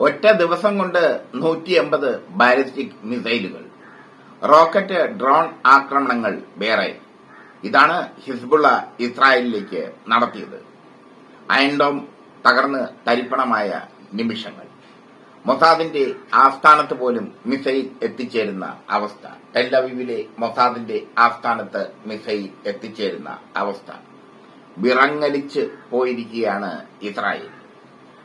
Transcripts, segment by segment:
ഒറ്റ ദിവസം കൊണ്ട് നൂറ്റി എൺപത് ബാലിസ്റ്റിക് മിസൈലുകൾ. റോക്കറ്റ് ഡ്രോൺ ആക്രമണങ്ങൾ വേറെ. ഇതാണ് ഹിസ്ബുള്ള ഇസ്രായേലിലേക്ക് നടത്തിയത്. അയൻഡോം തകർന്ന് തരിപ്പണമായ നിമിഷങ്ങൾ. മൊസാദിന്റെ ആസ്ഥാനത്ത് പോലും മിസൈൽ എത്തിച്ചേരുന്ന അവസ്ഥ. ടെല്ലവീവിലെ മൊസാദിന്റെ ആസ്ഥാനത്ത് മിസൈൽ എത്തിച്ചേരുന്ന അവസ്ഥ. വിറങ്ങലിച്ച് പോയിരിക്കുകയാണ് ഇസ്രായേൽ.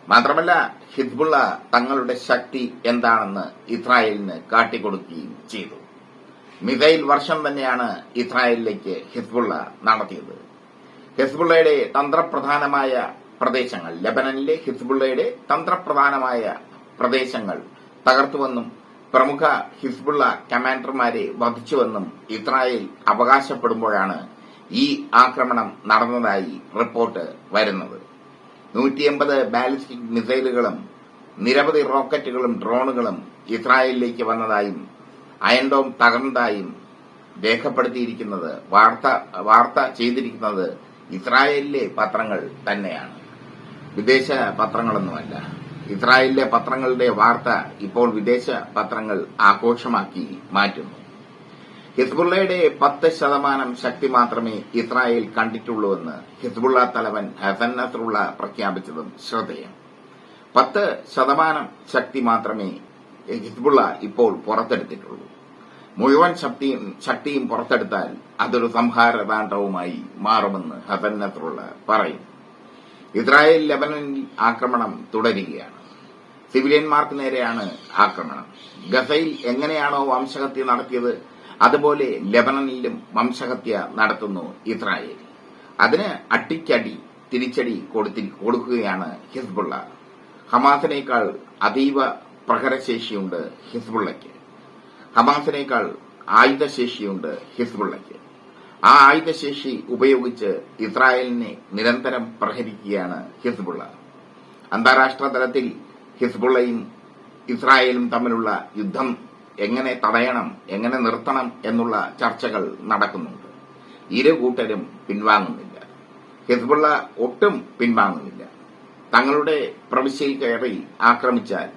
മാത്രമല്ല ഹിദ്ബുള്ള തങ്ങളുടെ ശക്തി എന്താണെന്ന് ഇസ്രായേലിന് കാട്ടിക്കൊടുക്കുകയും ചെയ്തു. മിസൈൽ വർഷം തന്നെയാണ് ഇസ്രായേലിലേക്ക് ഹിസ്ബുള്ള നടത്തിയത്. ഹിസ്ബുള്ളയുടെ തന്ത്രപ്രധാനമായ പ്രദേശങ്ങൾ ലബനനിലെ ഹിസ്ബുള്ളയുടെ തന്ത്രപ്രധാനമായ പ്രദേശങ്ങൾ തകർത്തുവെന്നും പ്രമുഖ ഹിസ്ബുള്ള കമാൻഡർമാരെ വധിച്ചുവെന്നും ഇസ്രായേൽ അവകാശപ്പെടുമ്പോഴാണ് ഈ ആക്രമണം നടന്നതായി റിപ്പോർട്ട് വരുന്നത്. നൂറ്റിയമ്പത് ബാലിസ്റ്റിക് മിസൈലുകളും നിരവധി റോക്കറ്റുകളും ഡ്രോണുകളും ഇസ്രായേലിലേക്ക് വന്നതായും അയൻഡോം തകർന്നതായും രേഖപ്പെടുത്തിയിരിക്കുന്നത് വാർത്ത വാർത്ത ചെയ്തിരിക്കുന്നത് ഇസ്രായേലിലെ പത്രങ്ങൾ തന്നെയാണ്. വിദേശ പത്രങ്ങളൊന്നുമല്ല. ഇസ്രായേലിലെ പത്രങ്ങളുടെ വാർത്ത ഇപ്പോൾ വിദേശ പത്രങ്ങൾ ആഘോഷമാക്കി മാറ്റുന്നു. ഹിസ്ബുള്ളയുടെ പത്ത് ശതമാനം ശക്തി മാത്രമേ ഇസ്രായേൽ കണ്ടിട്ടുള്ളൂവെന്ന് ഹിസ്ബുള്ള തലവൻ ഹസൻ നസറുള്ള പ്രഖ്യാപിച്ചതും ശ്രദ്ധേയം. പത്ത് ശതമാനം ശക്തി മാത്രമേ ഹിസ്ബുള്ള ഇപ്പോൾ പുറത്തെടുത്തിട്ടുള്ളൂ. മുഴുവൻ ശക്തിയും ശക്തിയും പുറത്തെടുത്താൽ അതൊരു സംഹാര താണ്ഡവുമായി മാറുമെന്ന് ഹസൻ നസറുള്ള പറയും. ഇസ്രായേൽ ലെബനനിൽ ആക്രമണം തുടരുകയാണ്. സിവിലിയന്മാർക്ക് നേരെയാണ് ആക്രമണം. ഗസയിൽ എങ്ങനെയാണോ വംശഹത്യ നടത്തിയത് അതുപോലെ ലെബനനിലും വംശഹത്യ നടത്തുന്നു ഇസ്രായേൽ. അതിന് അട്ടിക്കടി തിരിച്ചടി കൊടുത്തി കൊടുക്കുകയാണ് ഹിസ്ബുള്ള. ഹമാസിനേക്കാൾ അതീവ പ്രഹരശേഷിയുണ്ട് ഹിസ്ബുള്ളയ്ക്ക്. ഹമാസിനേക്കാൾ ആയുധശേഷിയുണ്ട് ഹിസ്ബുള്ളയ്ക്ക്. ആ ആയുധശേഷി ഉപയോഗിച്ച് ഇസ്രായേലിനെ നിരന്തരം പ്രഹരിക്കുകയാണ് ഹിസ്ബുള്ള. അന്താരാഷ്ട്ര തലത്തിൽ ഹിസ്ബുള്ളയും ഇസ്രായേലും തമ്മിലുള്ള യുദ്ധം എങ്ങനെ തടയണം എങ്ങനെ നിർത്തണം എന്നുള്ള ചർച്ചകൾ നടക്കുന്നുണ്ട്. ഇരു കൂട്ടരും പിൻവാങ്ങുന്നില്ല. ഹിസ്ബുള്ള ഒട്ടും പിൻവാങ്ങുന്നില്ല. തങ്ങളുടെ പ്രവിശ്യയിൽ കയറി ആക്രമിച്ചാൽ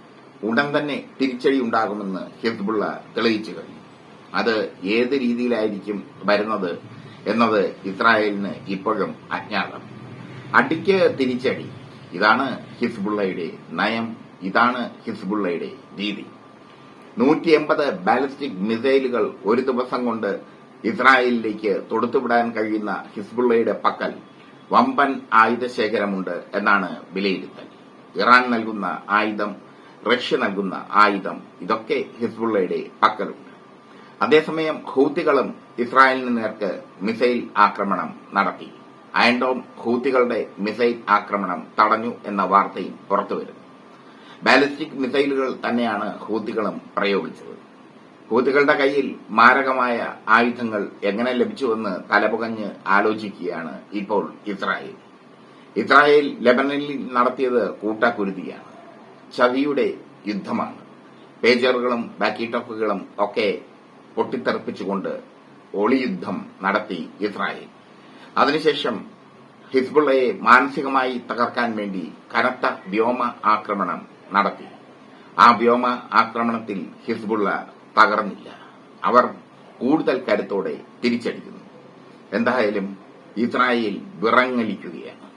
ഉടൻ തന്നെ തിരിച്ചടി ഉണ്ടാകുമെന്ന് ഹിസ്ബുള്ള തെളിയിച്ചു കഴിഞ്ഞു. അത് ഏത് രീതിയിലായിരിക്കും വരുന്നത് എന്നത് ഇസ്രായേലിന് ഇപ്പോഴും അജ്ഞാതം. അടിക്ക് തിരിച്ചടി. ഇതാണ് ഹിസ്ബുള്ളയുടെ നയം. ഇതാണ് ഹിസ്ബുള്ളയുടെ രീതി നൂറ്റി എൺപത് ബാലിസ്റ്റിക് മിസൈലുകൾ ഒരു ദിവസം കൊണ്ട് ഇസ്രായേലിലേക്ക് തൊടുത്തുവിടാൻ കഴിയുന്ന ഹിസ്ബുള്ളയുടെ പക്കൽ വമ്പൻ ആയുധശേഖരമുണ്ട് എന്നാണ് വിലയിരുത്തൽ. ഇറാൻ നൽകുന്ന ആയുധം റഷ്യ നൽകുന്ന ആയുധം ഇതൊക്കെ ഹിസ്ബുള്ളയുടെ പക്കലുണ്ട്. അതേസമയം ഹൂത്തികളും ഇസ്രായേലിന് നേർക്ക് മിസൈൽ ആക്രമണം നടത്തി. അയൻഡോം ഹൂത്തികളുടെ മിസൈൽ ആക്രമണം തടഞ്ഞു എന്ന വാർത്തയും പുറത്തുവരുന്നു. ബാലിസ്റ്റിക് മിസൈലുകൾ തന്നെയാണ് ഹൂത്തികളും പ്രയോഗിച്ചത്. ഹൂത്തികളുടെ കയ്യിൽ മാരകമായ ആയുധങ്ങൾ എങ്ങനെ ലഭിച്ചുവെന്ന് തലപുകഞ്ഞ് ആലോചിക്കുകയാണ് ഇപ്പോൾ ഇസ്രായേൽ. ഇസ്രായേൽ ലെബനനിൽ നടത്തിയത് കൂട്ടക്കുരുതിയാണ്. ചതിയുടെ യുദ്ധമാണ്. പേജറുകളും ബാക്കി ടോക്കുകളും ഒക്കെ പൊട്ടിത്തെറിപ്പിച്ചുകൊണ്ട് ഒളിയുദ്ധം നടത്തി ഇസ്രായേൽ. അതിനുശേഷം ഹിസ്ബുള്ളയെ മാനസികമായി തകർക്കാൻ വേണ്ടി കനത്ത വ്യോമ ആക്രമണം നടത്തി. ആ വ്യോമ ആക്രമണത്തിൽ ഹിസ്ബുള്ള തകർന്നില്ല. അവർ കൂടുതൽ കരുത്തോടെ തിരിച്ചടിക്കുന്നു. എന്തായാലും ഇസ്രായേൽ വിറങ്ങലിക്കുകയാണ്.